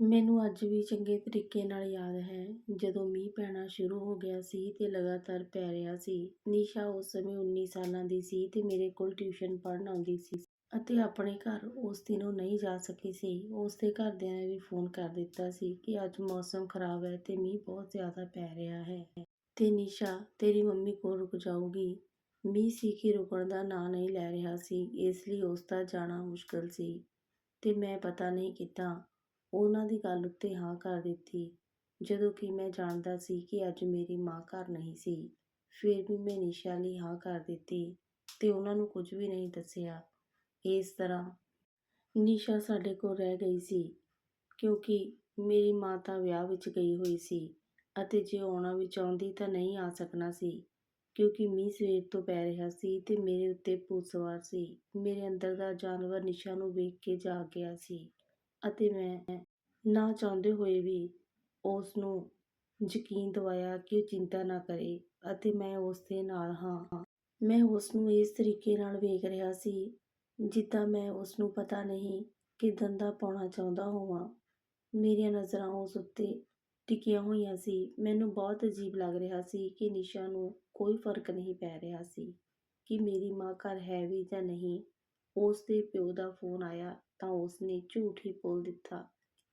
ਮੈਨੂੰ ਅੱਜ ਵੀ ਚੰਗੇ ਤਰੀਕੇ ਨਾਲ ਯਾਦ ਹੈ ਜਦੋਂ ਮੀਂਹ ਪੈਣਾ ਸ਼ੁਰੂ ਹੋ ਗਿਆ ਸੀ ਤੇ ਲਗਾਤਾਰ ਪੈ ਰਿਹਾ ਸੀ। ਨਿਸ਼ਾ ਉਸ ਸਮੇਂ 19 ਸਾਲਾਂ ਦੀ ਸੀ ਅਤੇ ਮੇਰੇ ਕੋਲ ਟਿਊਸ਼ਨ ਪੜ੍ਹਨ ਆਉਂਦੀ ਸੀ ਅਤੇ ਆਪਣੇ ਘਰ ਉਸ ਦਿਨ ਉਹ ਨਹੀਂ ਜਾ ਸਕੀ ਸੀ। ਉਸ ਦੇ ਘਰਦਿਆਂ ਨੇ ਵੀ ਫੋਨ ਕਰ ਦਿੱਤਾ ਸੀ ਕਿ ਅੱਜ ਮੌਸਮ ਖਰਾਬ ਹੈ ਅਤੇ ਮੀਂਹ ਬਹੁਤ ਜ਼ਿਆਦਾ ਪੈ ਰਿਹਾ ਹੈ ਅਤੇ ਨਿਸ਼ਾ, ਤੇਰੀ ਮੰਮੀ ਕੋਲ ਰੁਕ ਜਾਊਗੀ। ਮੀਂਹ ਸੀ ਕਿ ਰੁਕਣ ਦਾ ਨਾਂ ਨਹੀਂ ਲੈ ਰਿਹਾ ਸੀ, ਇਸ ਲਈ ਉਸ ਦਾ ਜਾਣਾ ਮੁਸ਼ਕਲ ਸੀ ਅਤੇ ਮੈਂ ਪਤਾ ਨਹੀਂ ਕਿੱਦਾਂ ਉਹਨਾਂ ਦੀ ਗੱਲ ਉੱਤੇ ਹਾਂ ਕਰ ਦਿੱਤੀ ਜਦੋਂ ਕਿ ਮੈਂ ਜਾਣਦਾ ਸੀ ਕਿ ਅੱਜ ਮੇਰੀ ਮਾਂ ਘਰ ਨਹੀਂ ਸੀ। ਫਿਰ ਵੀ ਮੈਂ ਨਿਸ਼ਾ ਲਈ ਹਾਂ ਕਰ ਦਿੱਤੀ ਅਤੇ ਉਹਨਾਂ ਨੂੰ ਕੁਝ ਵੀ ਨਹੀਂ ਦੱਸਿਆ। ਇਸ ਤਰ੍ਹਾਂ ਨਿਸ਼ਾ ਸਾਡੇ ਕੋਲ ਰਹਿ ਗਈ ਸੀ, ਕਿਉਂਕਿ ਮੇਰੀ ਮਾਂ ਤਾਂ ਵਿਆਹ ਵਿੱਚ ਗਈ ਹੋਈ ਸੀ ਅਤੇ ਜੇ ਆਉਣਾ ਵੀ ਚਾਹੁੰਦੀ ਤਾਂ ਨਹੀਂ ਆ ਸਕਣਾ ਸੀ, ਕਿਉਂਕਿ ਮੀਂਹ ਸਵੇਰ ਤੋਂ ਪੈ ਰਿਹਾ ਸੀ ਤੇ ਮੇਰੇ ਉੱਤੇ ਭੂਤ ਸਵਾਰ ਸੀ। ਮੇਰੇ ਅੰਦਰ ਦਾ ਜਾਨਵਰ ਨਿਸ਼ਾ ਨੂੰ ਵੇਖ ਕੇ ਜਾਗ ਗਿਆ ਸੀ ਅਤੇ ਮੈਂ ਨਾ ਚਾਹੁੰਦੇ ਹੋਏ ਵੀ ਉਸ ਨੂੰ ਯਕੀਨ ਦਿਵਾਇਆ ਕਿ ਉਹ ਚਿੰਤਾ ਨਾ ਕਰੇ ਅਤੇ ਮੈਂ ਉਸ ਦੇ ਨਾਲ ਹਾਂ। ਮੈਂ ਉਸ ਨੂੰ ਇਸ ਤਰੀਕੇ ਨਾਲ ਵੇਖ ਰਿਹਾ ਸੀ ਜਿੱਦਾਂ ਮੈਂ ਉਸ ਨੂੰ ਪਤਾ ਨਹੀਂ ਕਿੱਦਣ ਦਾ ਪਾਉਣਾ ਚਾਹੁੰਦਾ ਹੋਵਾਂ। ਮੇਰੀਆਂ ਨਜ਼ਰਾਂ ਉਸ ਉੱਤੇ ਟਿਕੀਆਂ ਹੋਈਆਂ ਸੀ। ਮੈਨੂੰ ਬਹੁਤ ਅਜੀਬ ਲੱਗ ਰਿਹਾ ਸੀ ਕਿ ਨਿਸ਼ਾ ਨੂੰ ਕੋਈ ਫ਼ਰਕ ਨਹੀਂ ਪੈ ਰਿਹਾ ਸੀ ਕਿ ਮੇਰੀ ਮਾਂ ਘਰ ਹੈ ਵੀ ਜਾਂ ਨਹੀਂ। ਉਸ ਦੇ ਪਿਓ ਦਾ ਫੋਨ ਆਇਆ ਤਾਂ ਉਸ ਨੇ ਝੂਠ ਹੀ ਬੋਲ ਦਿੱਤਾ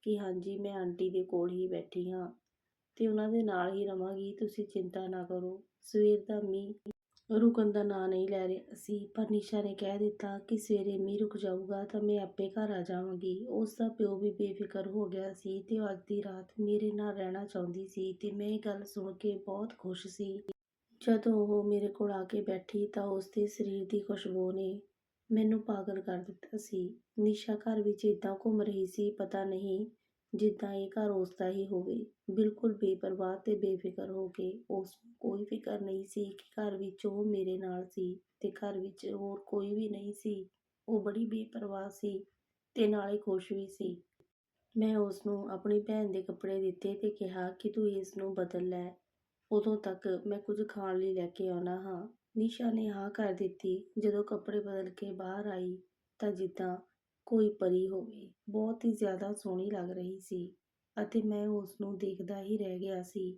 ਕਿ ਹਾਂਜੀ, ਮੈਂ ਆਂਟੀ ਦੇ ਕੋਲ ਹੀ ਬੈਠੀ ਹਾਂ ਤੇ ਉਹਨਾਂ ਦੇ ਨਾਲ ਹੀ ਰਵਾਂਗੀ, ਤੁਸੀਂ ਚਿੰਤਾ ਨਾ ਕਰੋ। ਸਵੇਰ ਦਾ ਮੀਂਹ ਰੁਕਣ ਦਾ ਨਾਂ ਨਹੀਂ ਲੈ ਰਿਹਾ ਸੀ, ਪਰ ਨਿਸ਼ਾ ਨੇ ਕਹਿ ਦਿੱਤਾ ਕਿ ਸਵੇਰੇ ਮੀਂਹ ਰੁਕ ਜਾਊਗਾ ਤਾਂ ਮੈਂ ਆਪੇ ਘਰ ਆ ਜਾਵਾਂਗੀ। ਉਸ ਦਾ ਪਿਓ ਵੀ ਬੇਫਿਕਰ ਹੋ ਗਿਆ ਸੀ ਤੇ ਉਹ ਅੱਜ ਦੀ ਰਾਤ ਮੇਰੇ ਨਾਲ ਰਹਿਣਾ ਚਾਹੁੰਦੀ ਸੀ ਤੇ ਮੈਂ ਇਹ ਗੱਲ ਸੁਣ ਕੇ ਬਹੁਤ ਖੁਸ਼ ਸੀ। ਜਦੋਂ ਉਹ ਮੇਰੇ ਕੋਲ ਆ ਕੇ ਬੈਠੀ ਤਾਂ ਉਸ ਦੇ ਸਰੀਰ ਦੀ ਖੁਸ਼ਬੂ ਨੇ ਮੈਨੂੰ ਪਾਗਲ ਕਰ ਦਿੱਤਾ ਸੀ। ਨਿਸ਼ਾ ਘਰ ਵਿੱਚ ਏਦਾਂ ਘੁੰਮ ਰਹੀ ਸੀ, ਪਤਾ ਨਹੀਂ ਜਿੱਦਾਂ ਇਹ ਘਰ ਉਸ ਦਾ ਹੀ ਹੋਵੇ। ਬਿਲਕੁਲ ਬੇਪਰਵਾਹ ਤੇ ਬੇਫਿਕਰ ਹੋ ਕੇ ਉਸ ਨੂੰ ਕੋਈ ਫਿਕਰ ਨਹੀਂ ਸੀ ਕਿ ਘਰ ਵਿੱਚ ਉਹ ਮੇਰੇ ਨਾਲ ਸੀ ਤੇ ਘਰ ਵਿੱਚ ਹੋਰ ਕੋਈ ਵੀ ਨਹੀਂ ਸੀ। ਉਹ ਬੜੀ ਬੇਪਰਵਾਹ ਸੀ ਤੇ ਨਾਲੇ ਖੁਸ਼ ਵੀ ਸੀ। ਮੈਂ ਉਸ ਨੂੰ ਆਪਣੀ ਭੈਣ ਦੇ ਕੱਪੜੇ ਦਿੱਤੇ ਤੇ ਕਿਹਾ ਕਿ ਤੂੰ ਇਸ ਨੂੰ ਬਦਲ ਲੈ ਉਦੋਂ ਤੱਕ ਮੈਂ ਕੁਝ ਖਾਣ ਲਈ ਲੈ ਕੇ ਆਉਣਾ ਹਾਂ। ਨਿਸ਼ਾ ਨੇ ਹਾਂ ਕਰ ਦਿੱਤੀ। ਜਦੋਂ ਕੱਪੜੇ ਬਦਲ ਕੇ ਬਾਹਰ ਆਈ ਤਾਂ ਜਿੱਦਾਂ ਕੋਈ ਪਰੀ ਹੋਵੇ ਬਹੁਤ ਹੀ ਜ਼ਿਆਦਾ ਸੋਹਣੀ ਲੱਗ ਰਹੀ ਸੀ ਅਤੇ ਮੈਂ ਉਸ ਨੂੰ ਦੇਖਦਾ ਹੀ ਰਹਿ ਗਿਆ ਸੀ।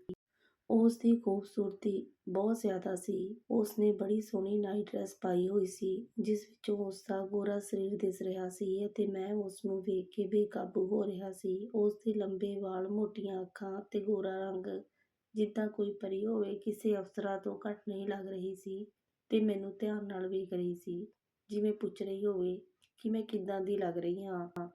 ਉਸ ਦੀ ਖੂਬਸੂਰਤੀ ਬਹੁਤ ਜ਼ਿਆਦਾ ਸੀ। ਉਸ ਨੇ ਬੜੀ ਸੋਹਣੀ ਨਾਈਟ ਡਰੈਸ ਪਾਈ ਹੋਈ ਸੀ, ਜਿਸ ਵਿੱਚੋਂ ਉਸ ਦਾ ਗੋਰਾ ਸਰੀਰ ਦਿਸ ਰਿਹਾ ਸੀ ਅਤੇ ਮੈਂ ਉਸ ਨੂੰ ਵੇਖ ਕੇ ਬੇਕਾਬੂ ਹੋ ਰਿਹਾ ਸੀ। ਉਸ ਦੇ ਲੰਬੇ ਵਾਲ, ਮੋਟੀਆਂ ਅੱਖਾਂ ਅਤੇ ਗੋਰਾ ਰੰਗ ਜਿੱਦਾਂ ਕੋਈ ਪਰੀ ਹੋਵੇ, ਕਿਸੇ ਅਪਸਰਾ ਤੋਂ ਘੱਟ ਨਹੀਂ ਲੱਗ ਰਹੀ ਸੀ ਅਤੇ ਮੈਨੂੰ ਧਿਆਨ ਨਾਲ ਵੇਖ ਰਹੀ ਸੀ ਜਿਵੇਂ ਪੁੱਛ ਰਹੀ ਹੋਵੇ ਕਿ ਮੈਂ ਕਿੱਦਾਂ ਦੀ ਲੱਗ ਰਹੀ ਹਾਂ।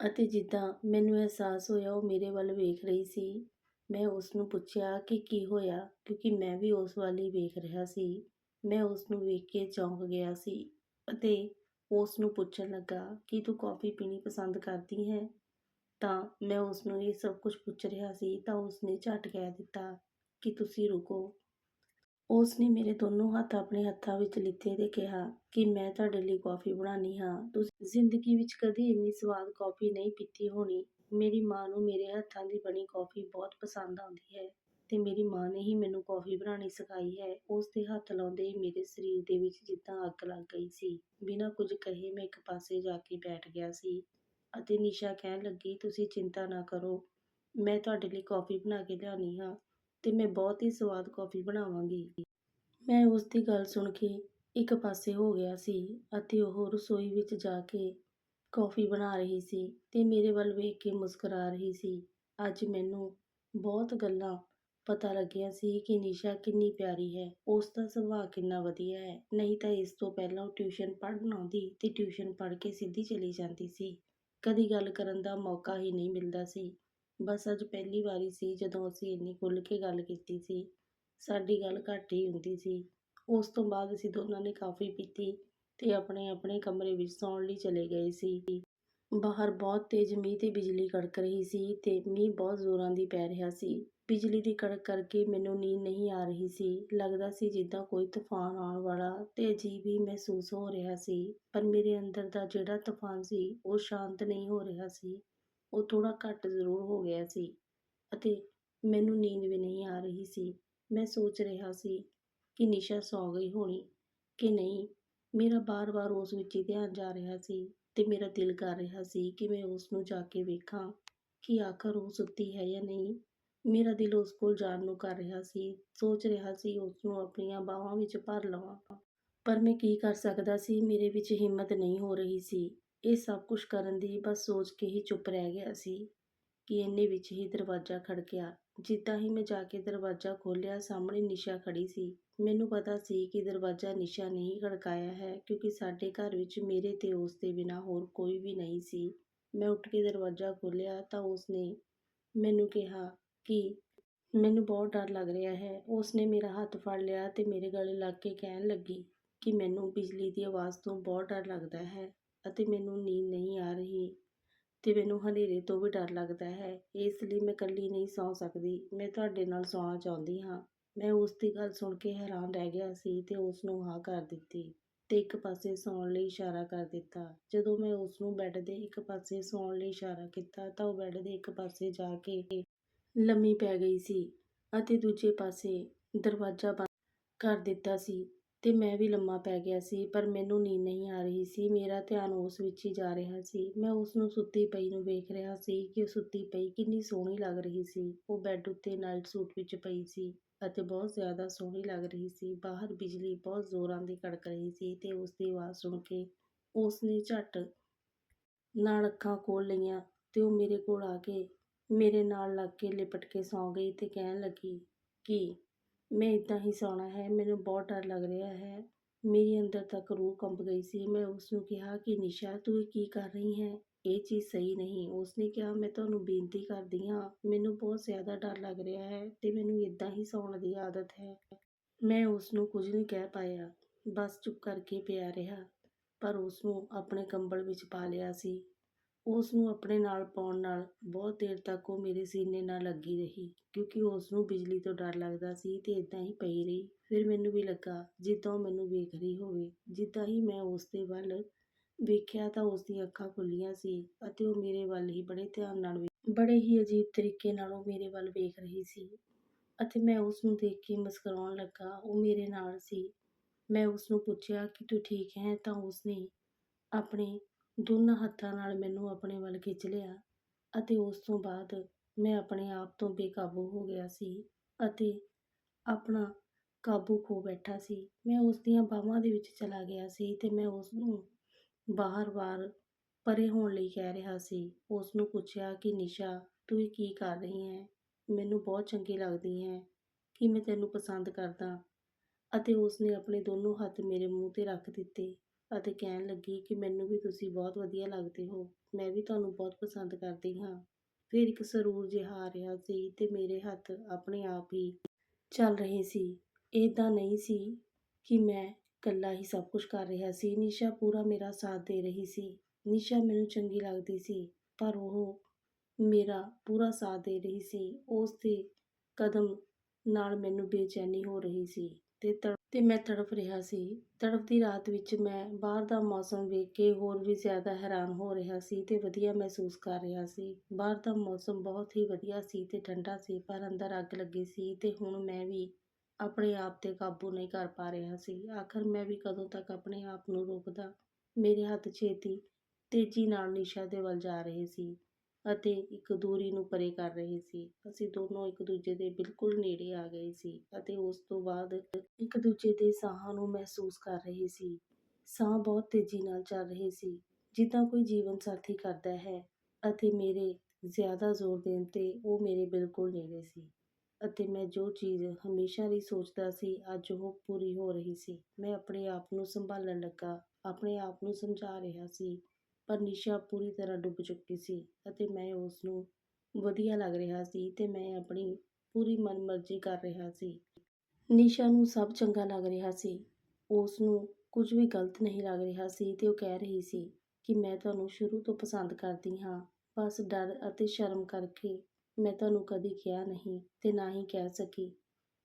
ਅਤੇ ਜਿੱਦਾਂ ਮੈਨੂੰ ਅਹਿਸਾਸ ਹੋਇਆ, ਉਹ ਮੇਰੇ ਵੱਲ ਵੇਖ ਰਹੀ ਸੀ। ਮੈਂ ਉਸ ਨੂੰ ਪੁੱਛਿਆ ਕਿ ਕੀ ਹੋਇਆ, ਕਿਉਂਕਿ ਮੈਂ ਵੀ ਉਸ ਵੱਲ ਹੀ ਵੇਖ ਰਿਹਾ ਸੀ। ਮੈਂ ਉਸ ਨੂੰ ਵੇਖ ਕੇ ਚੌਂਕ ਗਿਆ ਸੀ ਅਤੇ ਉਸ ਨੂੰ ਪੁੱਛਣ ਲੱਗਾ ਕਿ ਤੂੰ ਕੌਫੀ ਪੀਣੀ ਪਸੰਦ ਕਰਦੀ ਹੈ ਤਾਂ ਮੈਂ ਉਸ ਨੂੰ ਇਹ ਸਭ ਕੁਝ ਪੁੱਛ ਰਿਹਾ ਸੀ ਤਾਂ ਉਸ ਨੇ ਝੱਟ ਕਹਿ ਦਿੱਤਾ ਕਿ ਤੁਸੀਂ ਰੁਕੋ। ਉਸ ਨੇ ਮੇਰੇ ਦੋਨੋਂ ਹੱਥ ਆਪਣੇ ਹੱਥਾਂ ਵਿੱਚ ਲਿੱਤੇ ਤੇ ਕਿਹਾ ਕਿ ਮੈਂ ਤੁਹਾਡੇ ਲਈ ਕੌਫੀ ਬਣਾਉਣੀ ਹਾਂ। ਤੁਸੀਂ ਜ਼ਿੰਦਗੀ ਵਿੱਚ ਕਦੇ ਇੰਨੀ ਸਵਾਦ ਕੌਫੀ ਨਹੀਂ ਪੀਤੀ ਹੋਣੀ। ਮੇਰੀ ਮਾਂ ਨੂੰ ਮੇਰੇ ਹੱਥਾਂ ਦੀ ਬਣੀ ਕੌਫੀ ਬਹੁਤ ਪਸੰਦ ਆਉਂਦੀ ਹੈ ਤੇ ਮੇਰੀ ਮਾਂ ਨੇ ਹੀ ਮੈਨੂੰ ਕੌਫੀ ਬਣਾਉਣੀ ਸਿਖਾਈ ਹੈ। ਉਸ ਦੇ ਹੱਥ ਲਾਉਂਦੇ ਹੀ ਮੇਰੇ ਸਰੀਰ ਦੇ ਵਿੱਚ ਜਿੱਦਾਂ ਅੱਗ ਲੱਗ ਗਈ ਸੀ। ਬਿਨਾਂ ਕੁਝ ਕਹੇ ਮੈਂ ਇੱਕ ਪਾਸੇ ਜਾ ਕੇ ਬੈਠ ਗਿਆ ਸੀ ਅਤੇ ਨਿਸ਼ਾ ਕਹਿਣ ਲੱਗੀ, ਤੁਸੀਂ ਚਿੰਤਾ ਨਾ ਕਰੋ, ਮੈਂ ਤੁਹਾਡੇ ਲਈ ਕੌਫੀ ਬਣਾ ਕੇ ਲਿਆਉਣੀ ਹਾਂ ਤੇ ਮੈਂ ਬਹੁਤ ਹੀ ਸਵਾਦ ਕੌਫੀ ਬਣਾਵਾਂਗੀ। ਮੈਂ ਉਸ ਦੀ ਗੱਲ ਸੁਣ ਕੇ ਇੱਕ ਪਾਸੇ ਹੋ ਗਿਆ ਸੀ ਅਤੇ ਉਹ ਰਸੋਈ ਵਿੱਚ ਜਾ ਕੇ ਕੌਫੀ ਬਣਾ ਰਹੀ ਸੀ ਤੇ ਮੇਰੇ ਵੱਲ ਵੇਖ ਕੇ ਮੁਸਕਰਾ ਰਹੀ ਸੀ। ਅੱਜ ਮੈਨੂੰ ਬਹੁਤ ਗੱਲਾਂ ਪਤਾ ਲੱਗੀਆਂ ਸੀ ਕਿ ਨਿਸ਼ਾ ਕਿੰਨੀ ਪਿਆਰੀ ਹੈ। ਉਸ ਦਾ ਸੁਭਾਅ ਕਿੰਨਾ ਵਧੀਆ ਹੈ। ਨਹੀਂ ਤਾਂ ਇਸ ਤੋਂ ਪਹਿਲਾਂ ਉਹ ਟਿਊਸ਼ਨ ਪੜ੍ਹਨ ਆਉਂਦੀ ਤੇ ਟਿਊਸ਼ਨ ਪੜ੍ਹ ਕੇ ਸਿੱਧੀ ਚਲੀ ਜਾਂਦੀ ਸੀ। ਕਦੀ ਗੱਲ ਕਰਨ ਦਾ ਮੌਕਾ ਹੀ ਨਹੀਂ ਮਿਲਦਾ ਸੀ। ਬਸ ਅੱਜ ਪਹਿਲੀ ਵਾਰੀ ਸੀ ਜਦੋਂ ਅਸੀਂ ਇੰਨੀ ਖੁੱਲ੍ਹ ਕੇ ਗੱਲ ਕੀਤੀ ਸੀ। ਸਾਡੀ ਗੱਲ ਘੱਟ ਹੀ ਹੁੰਦੀ ਸੀ। ਉਸ ਤੋਂ ਬਾਅਦ ਅਸੀਂ ਦੋਨਾਂ ਨੇ ਕਾਫੀ ਪੀਤੀ ਤੇ ਆਪਣੇ ਆਪਣੇ ਕਮਰੇ ਵਿੱਚ ਸੌਣ ਲਈ ਚਲੇ ਗਏ ਸੀ। ਬਾਹਰ ਬਹੁਤ ਤੇਜ਼ ਮੀਂਹ ਤੇ ਬਿਜਲੀ ਕੜਕ ਰਹੀ ਸੀ ਤੇ ਮੀਂਹ ਬਹੁਤ ਜ਼ੋਰਾਂ ਦੀ ਪੈ ਰਿਹਾ ਸੀ। ਬਿਜਲੀ ਦੀ ਕੜਕ ਕਰਕੇ ਮੈਨੂੰ ਨੀਂਦ ਨਹੀਂ ਆ ਰਹੀ ਸੀ। ਲੱਗਦਾ ਸੀ ਜਿੱਦਾਂ ਕੋਈ ਤੂਫਾਨ ਆਉਣ ਵਾਲਾ ਅਤੇ ਅਜੀਬ ਹੀ ਮਹਿਸੂਸ ਹੋ ਰਿਹਾ ਸੀ ਪਰ ਮੇਰੇ ਅੰਦਰ ਦਾ ਜਿਹੜਾ ਤੂਫਾਨ ਸੀ, ਉਹ ਸ਼ਾਂਤ ਨਹੀਂ ਹੋ ਰਿਹਾ ਸੀ। ਉਹ ਥੋੜ੍ਹਾ ਘੱਟ ਜ਼ਰੂਰ ਹੋ ਗਿਆ ਸੀ ਅਤੇ ਮੈਨੂੰ ਨੀਂਦ ਵੀ ਨਹੀਂ ਆ ਰਹੀ ਸੀ। ਮੈਂ ਸੋਚ ਰਿਹਾ ਸੀ ਕਿ ਨਿਸ਼ਾ ਸੌਂ ਗਈ ਹੋਣੀ ਕਿ ਨਹੀਂ। ਮੇਰਾ ਬਾਰ-ਬਾਰ ਉਸ ਵਿੱਚ ਹੀ ਧਿਆਨ ਜਾ ਰਿਹਾ ਸੀ ਤੇ ਮੇਰਾ ਦਿਲ ਕਰ ਰਿਹਾ ਸੀ ਕਿ ਮੈਂ ਉਸ ਨੂੰ ਜਾ ਕੇ ਵੇਖਾਂ ਕਿ ਆਖਰ ਉਹ ਸੁੱਤੀ ਹੈ ਜਾਂ ਨਹੀਂ ਮੇਰਾ ਦਿਲ ਉਸ ਕੋਲ ਜਾਣ ਨੂੰ ਕਰ ਰਿਹਾ ਸੀ, ਸੋਚ ਰਿਹਾ ਸੀ ਉਸ ਨੂੰ ਆਪਣੀਆਂ ਬਾਹਾਂ ਵਿੱਚ ਭਰ ਲਵਾਂ। ਪਰ ਮੈਂ ਕੀ ਕਰ ਸਕਦਾ ਸੀ, ਮੇਰੇ ਵਿੱਚ ਹਿੰਮਤ ਨਹੀਂ ਹੋ ਰਹੀ ਸੀ। ਇਹ ਸਭ ਕੁਝ ਕਰਨ ਦੀ ਬਸ ਸੋਚ ਕੇ ਹੀ ਚੁੱਪ ਰਹਿ ਗਿਆ ਸੀ ਕਿ ਇੰਨੇ ਵਿੱਚ ਹੀ ਦਰਵਾਜ਼ਾ ਖੜਕਿਆ। ਜਿੱਦਾਂ ਹੀ ਮੈਂ ਜਾ ਕੇ ਦਰਵਾਜ਼ਾ ਖੋਲ੍ਹਿਆ, ਸਾਹਮਣੇ ਨਿਸ਼ਾ ਖੜੀ ਸੀ। ਮੈਨੂੰ ਪਤਾ ਸੀ ਕਿ ਦਰਵਾਜ਼ਾ ਨਿਸ਼ਾ ਨਹੀਂ ਖੜਕਾਇਆ ਹੈ, ਕਿਉਂਕਿ ਸਾਡੇ ਘਰ ਵਿੱਚ ਮੇਰੇ ਤੇ ਉਸ ਦੇ ਬਿਨਾਂ ਹੋਰ ਕੋਈ ਵੀ ਨਹੀਂ ਸੀ। ਮੈਂ ਉੱਠ ਕੇ ਦਰਵਾਜ਼ਾ ਖੋਲ੍ਹਿਆ ਤਾਂ ਉਸ ਨੇ ਮੈਨੂੰ ਕਿਹਾ ਕਿ ਮੈਨੂੰ ਬਹੁਤ ਡਰ ਲੱਗ ਰਿਹਾ ਹੈ। ਉਸ ਨੇ ਮੇਰਾ ਹੱਥ ਫੜ ਲਿਆ ਅਤੇ ਮੇਰੇ ਗਲੇ ਲੱਗ ਕੇ ਕਹਿਣ ਲੱਗੀ ਕਿ ਮੈਨੂੰ ਬਿਜਲੀ ਦੀ ਆਵਾਜ਼ ਤੋਂ ਬਹੁਤ ਡਰ ਲੱਗਦਾ ਹੈ ਅਤੇ ਮੈਨੂੰ ਨੀਂਦ ਨਹੀਂ ਆ ਰਹੀ ਅਤੇ ਮੈਨੂੰ ਹਨੇਰੇ ਤੋਂ ਵੀ ਡਰ ਲੱਗਦਾ ਹੈ। ਇਸ ਲਈ ਮੈਂ ਇਕੱਲੀ ਨਹੀਂ ਸੌਂ ਸਕਦੀ। ਮੈਂ ਤੁਹਾਡੇ ਨਾਲ ਸੌਣਾ ਚਾਹੁੰਦੀ ਹਾਂ। ਮੈਂ ਉਸ ਦੀ ਗੱਲ ਸੁਣ ਕੇ ਹੈਰਾਨ ਰਹਿ ਗਿਆ ਸੀ ਅਤੇ ਉਸ ਨੂੰ ਹਾਂ ਕਰ ਦਿੱਤੀ ਅਤੇ ਇੱਕ ਪਾਸੇ ਸੌਣ ਲਈ ਇਸ਼ਾਰਾ ਕਰ ਦਿੱਤਾ। ਜਦੋਂ ਮੈਂ ਉਸ ਨੂੰ ਬੈੱਡ ਦੇ ਇੱਕ ਪਾਸੇ ਸੌਣ ਲਈ ਇਸ਼ਾਰਾ ਕੀਤਾ ਤਾਂ ਉਹ ਬੈੱਡ ਦੇ ਇੱਕ ਪਾਸੇ ਜਾ ਕੇ ਲੰਮੀ ਪੈ ਗਈ ਸੀ ਅਤੇ ਦੂਜੇ ਪਾਸੇ ਦਰਵਾਜ਼ਾ ਬੰਦ ਕਰ ਦਿੱਤਾ ਸੀ ਤੇ ਮੈਂ ਵੀ ਲੰਮਾ ਪੈ ਗਿਆ ਸੀ, ਪਰ ਮੈਨੂੰ ਨੀਂਦ ਨਹੀਂ ਆ ਰਹੀ ਸੀ। ਮੇਰਾ ਧਿਆਨ ਉਸ ਵਿੱਚ ਹੀ ਜਾ ਰਿਹਾ ਸੀ। ਮੈਂ ਉਸ ਨੂੰ ਸੁੱਤੀ ਪਈ ਨੂੰ ਵੇਖ ਰਿਹਾ ਸੀ ਕਿ ਉਹ ਸੁੱਤੀ ਪਈ, ਕਿੰਨੀ ਸੋਹਣੀ ਲੱਗ ਰਹੀ ਸੀ। ਉਹ ਬੈੱਡ ਉੱਤੇ ਨਾਈਟ ਸੂਟ ਵਿੱਚ ਪਈ ਸੀ ਅਤੇ ਬਹੁਤ ਜ਼ਿਆਦਾ ਸੋਹਣੀ ਲੱਗ ਰਹੀ ਸੀ। ਬਾਹਰ ਬਿਜਲੀ ਬਹੁਤ ਜ਼ੋਰਾਂ ਦੀ ਕੜਕ ਰਹੀ ਸੀ ਤੇ ਉਸ ਦੀ ਆਵਾਜ਼ ਸੁਣ ਕੇ ਉਸ ਨੇ ਝੱਟ ਨਾਲ ਅੱਖਾਂ ਖੋਲ੍ਹ ਲਈਆਂ ਤੇ ਉਹ ਮੇਰੇ ਕੋਲ ਆ ਕੇ ਮੇਰੇ ਨਾਲ ਲੱਗ ਕੇ ਲਿਪਟ ਕੇ ਸੌਂ ਗਈ ਅਤੇ ਕਹਿਣ ਲੱਗੀ, ਕਿ? ਮੈਂ ਇੱਦਾਂ ਹੀ ਸੌਣਾ ਹੈ, ਮੈਨੂੰ ਬਹੁਤ ਡਰ ਲੱਗ ਰਿਹਾ ਹੈ। ਮੇਰੀ ਅੰਦਰ ਤੱਕ ਰੂਹ ਕੰਬ ਗਈ ਸੀ। ਮੈਂ ਉਸ ਨੂੰ ਕਿਹਾ ਕਿ, ਨਿਸ਼ਾ, ਤੂੰ ਕੀ ਕਰ ਰਹੀ ਹੈ? ਇਹ ਚੀਜ਼ ਸਹੀ ਨਹੀਂ। ਉਸਨੇ ਕਿਹਾ, ਮੈਂ ਤੁਹਾਨੂੰ ਬੇਨਤੀ ਕਰਦੀ ਹਾਂ, ਮੈਨੂੰ ਬਹੁਤ ਜ਼ਿਆਦਾ ਡਰ ਲੱਗ ਰਿਹਾ ਹੈ ਤੇ ਮੈਨੂੰ ਇੱਦਾਂ ਹੀ ਸੌਣ ਦੀ ਆਦਤ ਹੈ। ਮੈਂ ਉਸ ਨੂੰ ਕੁਝ ਨਹੀਂ ਕਹਿ ਪਾਇਆ। ਬਸ ਚੁੱਪ ਕਰਕੇ ਪਿਆ ਰਿਹਾ, ਪਰ ਉਸ ਨੂੰ ਆਪਣੇ ਕੰਬਲ ਵਿੱਚ ਪਾ ਲਿਆ ਸੀ। ਉਸ ਨੂੰ ਆਪਣੇ ਨਾਲ ਪਾਉਣ ਨਾਲ ਬਹੁਤ ਦੇਰ ਤੱਕ ਉਹ ਮੇਰੇ ਸੀਨੇ ਨਾਲ ਲੱਗੀ ਰਹੀ, ਕਿਉਂਕਿ ਉਸ ਨੂੰ ਬਿਜਲੀ ਤੋਂ ਡਰ ਲੱਗਦਾ ਸੀ ਤੇ ਇਦਾਂ ਹੀ ਪਈ ਰਹੀ। ਫਿਰ ਮੈਨੂੰ ਵੀ ਲੱਗਾ, ਜਿੱਦਾਂ ਉਹ ਮੈਨੂੰ ਵੇਖ ਰਹੀ ਹੋਵੇ, ਜਿੱਦਾਂ ਹੀ ਮੈਂ ਉਸ ਦੇ ਵੱਲ ਵੇਖਿਆ ਤਾਂ ਉਸ ਦੀਆਂ ਅੱਖਾਂ ਖੁੱਲੀਆਂ ਸੀ ਅਤੇ ਉਹ ਮੇਰੇ ਵੱਲ ਹੀ ਬੜੇ ਧਿਆਨ ਨਾਲ ਵੇ- ਬੜੇ ਹੀ ਅਜੀਬ ਤਰੀਕੇ ਨਾਲ ਉਹ ਮੇਰੇ ਵੱਲ ਵੇਖ ਰਹੀ ਸੀ। ਅਤੇ ਮੈਂ ਉਸ ਨੂੰ ਦੇਖ ਕੇ ਮੁਸਕਰਾਉਣ ਲੱਗਾ, ਉਹ ਮੇਰੇ ਨਾਲ ਸੀ। ਮੈਂ ਉਸ ਨੂੰ ਪੁੱਛਿਆ ਕਿ ਤੂੰ ਠੀਕ ਹੈ ਤਾਂ ਉਸ ਨੇ ਆਪਣੇ ਦੋਨਾਂ ਹੱਥਾਂ ਨਾਲ ਮੈਨੂੰ ਆਪਣੇ ਵੱਲ ਖਿੱਚ ਲਿਆ ਅਤੇ ਉਸ ਤੋਂ ਬਾਅਦ ਮੈਂ ਆਪਣੇ ਆਪ ਤੋਂ ਬੇਕਾਬੂ ਹੋ ਗਿਆ ਸੀ ਅਤੇ ਆਪਣਾ ਕਾਬੂ ਖੋ ਬੈਠਾ ਸੀ। ਮੈਂ ਉਸ ਦੀਆਂ ਬਾਹਾਂ ਦੇ ਵਿੱਚ ਚਲਾ ਗਿਆ ਸੀ ਅਤੇ ਮੈਂ ਉਸ ਨੂੰ ਬਾਹਰ-ਬਾਹਰ ਪਰੇ ਹੋਣ ਲਈ ਕਹਿ ਰਿਹਾ ਸੀ। ਉਸ ਨੂੰ ਪੁੱਛਿਆ ਕਿ, ਨਿਸ਼ਾ, ਤੂੰ ਇਹ ਕੀ ਕਰ ਰਹੀ ਹੈ? ਮੈਨੂੰ ਬਹੁਤ ਚੰਗੀ ਲੱਗਦੀ ਹੈ ਕਿ ਮੈਂ ਤੈਨੂੰ ਪਸੰਦ ਕਰਦਾ। ਅਤੇ ਉਸ ਨੇ ਆਪਣੇ ਦੋਨੋਂ ਹੱਥ ਮੇਰੇ ਮੂੰਹ ਤੇ ਰੱਖ ਦਿੱਤੇ। ਅਤੇ ਕਹਿਣ ਲੱਗੀ ਕਿ ਮੈਨੂੰ ਵੀ ਤੁਸੀਂ ਬਹੁਤ ਵਧੀਆ ਲੱਗਦੇ ਹੋ। ਮੈਂ ਵੀ ਤੁਹਾਨੂੰ ਬਹੁਤ ਪਸੰਦ ਕਰਦੀ ਹਾਂ। ਫਿਰ ਇੱਕ ਸਰੂਰ ਜਿਹਾ ਆ ਰਿਹਾ ਸੀ ਤੇ ਮੇਰੇ ਹੱਥ ਆਪਣੇ ਆਪ ਹੀ ਚੱਲ ਰਹੇ ਸੀ। ਇਦਾਂ ਨਹੀਂ ਸੀ ਕਿ ਮੈਂ ਇਕੱਲਾ ਹੀ ਸਭ ਕੁਝ ਕਰ ਰਿਹਾ ਸੀ। ਨਿਸ਼ਾ ਪੂਰਾ ਮੇਰਾ ਸਾਥ ਦੇ ਰਹੀ ਸੀ। ਨਿਸ਼ਾ ਮੈਨੂੰ ਚੰਗੀ ਲੱਗਦੀ ਸੀ, ਪਰ ਉਹ ਮੇਰਾ ਪੂਰਾ ਸਾਥ ਦੇ ਰਹੀ ਸੀ। ਉਸ ਦੇ ਕਦਮ ਨਾਲ ਮੈਨੂੰ ਬੇਚੈਨੀ ਹੋ ਰਹੀ ਸੀ ਤੇ ਤੇ ਮੈਂ ਤੜਫ ਰਿਹਾ ਸੀ। ਤੜਫਦੀ ਰਾਤ ਵਿੱਚ ਮੈਂ ਬਾਹਰ ਦਾ ਮੌਸਮ ਵੇਖ ਕੇ ਹੋਰ ਵੀ ਜ਼ਿਆਦਾ ਹੈਰਾਨ ਹੋ ਰਿਹਾ ਸੀ ਤੇ ਵਧੀਆ ਮਹਿਸੂਸ ਕਰ ਰਿਹਾ ਸੀ। ਬਾਹਰ ਦਾ ਮੌਸਮ ਬਹੁਤ ਹੀ ਵਧੀਆ ਸੀ ਤੇ ਠੰਡਾ ਸੀ, ਪਰ ਅੰਦਰ ਅੱਗ ਲੱਗੀ ਸੀ ਤੇ ਹੁਣ ਮੈਂ ਵੀ ਆਪਣੇ ਆਪ ਤੇ ਕਾਬੂ ਨਹੀਂ ਕਰ ਪਾ ਰਿਹਾ ਸੀ। ਆਖਰ ਮੈਂ ਵੀ ਕਦੋਂ ਤੱਕ ਆਪਣੇ ਆਪ ਨੂੰ ਰੋਕਦਾ? ਮੇਰੇ ਹੱਥ ਛੇਤੀ ਤੇਜ਼ੀ ਨਾਲ ਨਿਸ਼ਾ ਦੇ ਵੱਲ ਜਾ ਰਹੇ ਸੀ। ਅਤੇ ਇੱਕ ਦੂਰੀ ਨੂੰ ਪਰੇ ਕਰ ਰਹੇ ਸੀ। ਅਸੀਂ ਦੋਨੋਂ ਇੱਕ ਦੂਜੇ ਦੇ ਬਿਲਕੁਲ ਨੇੜੇ ਆ ਗਏ ਸੀ ਅਤੇ ਉਸ ਤੋਂ ਬਾਅਦ ਇੱਕ ਦੂਜੇ ਦੇ ਸਾਹਾਂ ਨੂੰ ਮਹਿਸੂਸ ਕਰ ਰਹੇ ਸੀ। ਸਾਹ ਬਹੁਤ ਤੇਜ਼ੀ ਨਾਲ ਚੱਲ ਰਹੇ ਸੀ, ਜਿੱਦਾਂ ਕੋਈ ਜੀਵਨ ਸਾਥੀ ਕਰਦਾ ਹੈ ਅਤੇ ਮੇਰੇ ਜ਼ਿਆਦਾ ਜ਼ੋਰ ਦੇਣ ਤੇ ਉਹ ਮੇਰੇ ਬਿਲਕੁਲ ਨੇੜੇ ਸੀ ਅਤੇ ਮੈਂ ਜੋ ਚੀਜ਼ ਹਮੇਸ਼ਾ ਲਈ ਸੋਚਦਾ ਸੀ, ਅੱਜ ਉਹ ਪੂਰੀ ਹੋ ਰਹੀ ਸੀ। ਮੈਂ ਆਪਣੇ ਆਪ ਨੂੰ ਸੰਭਾਲਣ ਲੱਗਾ, ਆਪਣੇ ਆਪ ਨੂੰ ਸਮਝਾ ਰਿਹਾ ਸੀ ਪਰ ਨਿਸ਼ਾ ਪੂਰੀ ਤਰ੍ਹਾਂ ਡੁੱਬ ਚੁੱਕੀ ਸੀ ਅਤੇ ਮੈਂ ਉਸ ਨੂੰ ਵਧੀਆ ਲੱਗ ਰਿਹਾ ਸੀ ਤੇ ਮੈਂ ਆਪਣੀ ਪੂਰੀ ਮਨਮਰਜ਼ੀ ਕਰ ਰਿਹਾ ਸੀ। ਨਿਸ਼ਾ ਨੂੰ ਸਭ ਚੰਗਾ ਲੱਗ ਰਿਹਾ ਸੀ। ਉਸ ਨੂੰ ਕੁਝ ਵੀ ਗਲਤ ਨਹੀਂ ਲੱਗ ਰਿਹਾ ਸੀ ਤੇ ਉਹ ਕਹਿ ਰਹੀ ਸੀ ਕਿ ਮੈਂ ਤੁਹਾਨੂੰ ਸ਼ੁਰੂ ਤੋਂ ਪਸੰਦ ਕਰਦੀ ਹਾਂ। ਬਸ ਡਰ ਅਤੇ ਸ਼ਰਮ ਕਰਕੇ ਮੈਂ ਤੁਹਾਨੂੰ ਕਦੀ ਕਿਹਾ ਨਹੀਂ ਤੇ ਨਾ ਹੀ ਕਹਿ ਸਕੀ।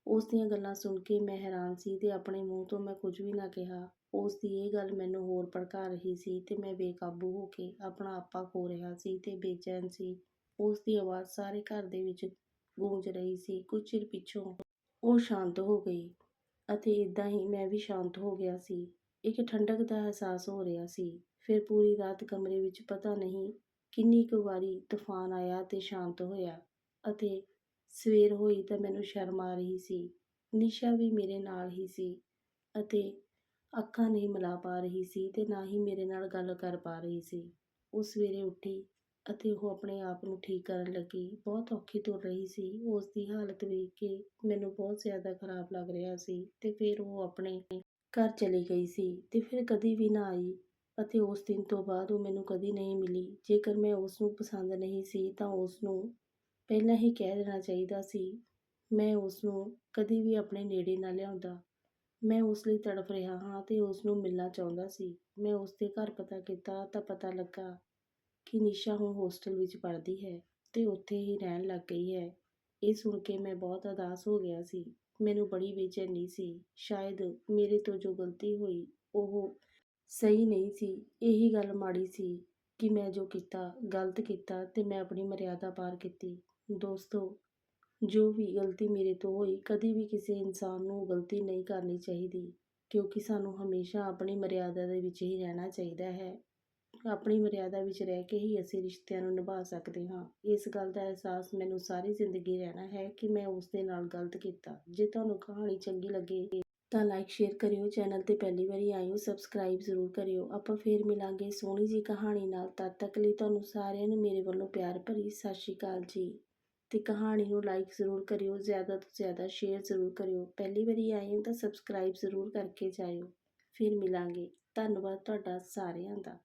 ਉਸ ਦੀਆਂ ਗੱਲਾਂ ਸੁਣ ਕੇ ਮੈਂ ਹੈਰਾਨ ਸੀ ਤੇ ਆਪਣੇ ਮੂੰਹ ਤੋਂ ਮੈਂ ਕੁਝ ਵੀ ਨਾ ਕਿਹਾ। ਉਸ ਦੀ ਇਹ ਗੱਲ ਮੈਨੂੰ ਹੋਰ ਭੜਕਾ ਰਹੀ ਸੀ ਤੇ ਮੈਂ ਬੇਕਾਬੂ ਹੋ ਕੇ ਆਪਣਾ ਆਪਾ ਖੋ ਰਿਹਾ ਸੀ ਤੇ ਬੇਚੈਨ ਸੀ। ਉਸ ਦੀ ਆਵਾਜ਼ ਸਾਰੇ ਘਰ ਦੇ ਵਿੱਚ ਗੂੰਜ ਰਹੀ ਸੀ। ਕੁਝ ਚਿਰ ਪਿੱਛੋਂ ਉਹ ਸ਼ਾਂਤ ਹੋ ਗਈ ਅਤੇ ਇਦਾਂ ਹੀ ਮੈਂ ਵੀ ਸ਼ਾਂਤ ਹੋ ਗਿਆ ਸੀ। ਇੱਕ ਠੰਡਕ ਦਾ ਅਹਿਸਾਸ ਹੋ ਰਿਹਾ ਸੀ। ਫਿਰ ਪੂਰੀ ਰਾਤ ਕਮਰੇ ਵਿੱਚ ਪਤਾ ਨਹੀਂ ਕਿੰਨੀ ਕੁ ਵਾਰੀ ਤੂਫਾਨ ਆਇਆ ਤੇ ਸ਼ਾਂਤ ਹੋਇਆ ਅਤੇ ਸਵੇਰ ਹੋਈ ਤਾਂ ਮੈਨੂੰ ਸ਼ਰਮ ਆ ਰਹੀ ਸੀ। ਨਿਸ਼ਾ ਵੀ ਮੇਰੇ ਨਾਲ ਹੀ ਸੀ ਅਤੇ ਅੱਖਾਂ ਨਹੀਂ ਮਿਲਾ ਪਾ ਰਹੀ ਸੀ ਤੇ ਨਾ ਹੀ ਮੇਰੇ ਨਾਲ ਗੱਲ ਕਰ ਪਾ ਰਹੀ ਸੀ। ਉਹ ਸਵੇਰੇ ਉੱਠੀ ਅਤੇ ਉਹ ਆਪਣੇ ਆਪ ਨੂੰ ਠੀਕ ਕਰਨ ਲੱਗੀ। ਬਹੁਤ ਔਖੀ ਤੁਰ ਰਹੀ ਸੀ। ਉਸ ਦੀ ਹਾਲਤ ਵੇਖ ਕੇ ਮੈਨੂੰ ਬਹੁਤ ਜ਼ਿਆਦਾ ਖਰਾਬ ਲੱਗ ਰਿਹਾ ਸੀ ਤੇ ਫਿਰ ਉਹ ਆਪਣੇ ਘਰ ਚਲੀ ਗਈ ਸੀ ਤੇ ਫਿਰ ਕਦੀ ਵੀ ਨਾ ਆਈ ਅਤੇ ਉਸ ਦਿਨ ਤੋਂ ਬਾਅਦ ਉਹ ਮੈਨੂੰ ਕਦੀ ਨਹੀਂ ਮਿਲੀ। ਜੇਕਰ ਮੈਂ ਉਸ ਨੂੰ ਪਸੰਦ ਨਹੀਂ ਸੀ ਤਾਂ ਉਸ ਨੂੰ ਪਹਿਲਾਂ ਹੀ ਕਹਿ ਦੇਣਾ ਚਾਹੀਦਾ ਸੀ। ਮੈਂ ਉਸ ਨੂੰ ਕਦੀ ਵੀ ਆਪਣੇ ਨੇੜੇ ਨਾ ਲਿਆਉਂਦਾ। ਮੈਂ ਉਸ ਲਈ ਤੜਫ ਰਿਹਾ ਹਾਂ ਅਤੇ ਉਸ ਨੂੰ ਮਿਲਣਾ ਚਾਹੁੰਦਾ ਸੀ। ਮੈਂ ਉਸ ਦੇ ਘਰ ਪਤਾ ਕੀਤਾ ਤਾਂ ਪਤਾ ਲੱਗਾ ਕਿ ਨਿਸ਼ਾ ਹੁਣ ਹੋਸਟਲ ਵਿੱਚ ਪੜ੍ਹਦੀ ਹੈ ਅਤੇ ਉੱਥੇ ਹੀ ਰਹਿਣ ਲੱਗ ਗਈ ਹੈ। ਇਹ ਸੁਣ ਕੇ ਮੈਂ ਬਹੁਤ ਉਦਾਸ ਹੋ ਗਿਆ ਸੀ। ਮੈਨੂੰ ਬੜੀ ਬੇਚੈਨੀ ਸੀ। ਸ਼ਾਇਦ ਮੇਰੇ ਤੋਂ ਜੋ ਗਲਤੀ ਹੋਈ, ਉਹ ਸਹੀ ਨਹੀਂ ਸੀ। ਇਹੀ ਗੱਲ ਮਾੜੀ ਸੀ ਕਿ ਮੈਂ ਜੋ ਕੀਤਾ, ਗਲਤ ਕੀਤਾ ਅਤੇ ਮੈਂ ਆਪਣੀ ਮਰਿਆਦਾ ਪਾਰ ਕੀਤੀ। ਦੋਸਤੋ ਜੋ ਵੀ ਗਲਤੀ ਮੇਰੇ ਤੋਂ ਹੋਈ, ਕਦੇ ਵੀ ਕਿਸੇ ਇਨਸਾਨ ਨੂੰ ਗਲਤੀ ਨਹੀਂ ਕਰਨੀ ਚਾਹੀਦੀ, ਕਿਉਂਕਿ ਸਾਨੂੰ ਹਮੇਸ਼ਾ ਆਪਣੀ ਮਰਿਆਦਾ ਦੇ ਵਿੱਚ ਹੀ ਰਹਿਣਾ ਚਾਹੀਦਾ ਹੈ। ਆਪਣੀ ਮਰਿਆਦਾ ਵਿੱਚ ਰਹਿ ਕੇ ਹੀ ਅਸੀਂ ਰਿਸ਼ਤਿਆਂ ਨੂੰ ਨਿਭਾ ਸਕਦੇ ਹਾਂ। ਇਸ ਗੱਲ ਦਾ ਅਹਿਸਾਸ ਮੈਨੂੰ ਸਾਰੀ ਜ਼ਿੰਦਗੀ ਰਹਿਣਾ ਹੈ ਕਿ ਮੈਂ ਉਸ ਦੇ ਨਾਲ ਗਲਤ ਕੀਤਾ। ਜੇ ਤੁਹਾਨੂੰ ਕਹਾਣੀ ਚੰਗੀ ਲੱਗੇ ਤਾਂ ਲਾਈਕ ਸ਼ੇਅਰ ਕਰਿਓ ਚੈਨਲ ਤੇ ਪਹਿਲੀ ਵਾਰੀ ਆਇਓ ਸਬਸਕ੍ਰਾਈਬ ਜ਼ਰੂਰ ਕਰਿਓ। ਆਪਾਂ ਫੇਰ ਮਿਲਾਂਗੇ ਸੋਹਣੀ ਜੀ ਕਹਾਣੀ ਨਾਲ। ਤਦ ਤੱਕ ਲਈ ਤੁਹਾਨੂੰ ਸਾਰਿਆਂ ਨੂੰ ਮੇਰੇ ਵੱਲੋਂ ਪਿਆਰ ਭਰੀ ਸਤਿ ਸ਼੍ਰੀ ਅਕਾਲ ਜੀ। ਤੇ ਕਹਾਣੀ ਨੂੰ ਲਾਈਕ ਜ਼ਰੂਰ ਕਰਿਓ, ਜ਼ਿਆਦਾ ਤੋਂ ਜ਼ਿਆਦਾ ਸ਼ੇਅਰ ਜ਼ਰੂਰ ਕਰਿਓ। ਪਹਿਲੀ ਵਾਰੀ ਆਏ ਹੋ ਤਾਂ ਸਬਸਕ੍ਰਾਈਬ ਜ਼ਰੂਰ ਕਰਕੇ ਜਾਇਓ। ਫਿਰ ਮਿਲਾਂਗੇ। ਧੰਨਵਾਦ ਤੁਹਾਡਾ ਸਾਰਿਆਂ ਦਾ।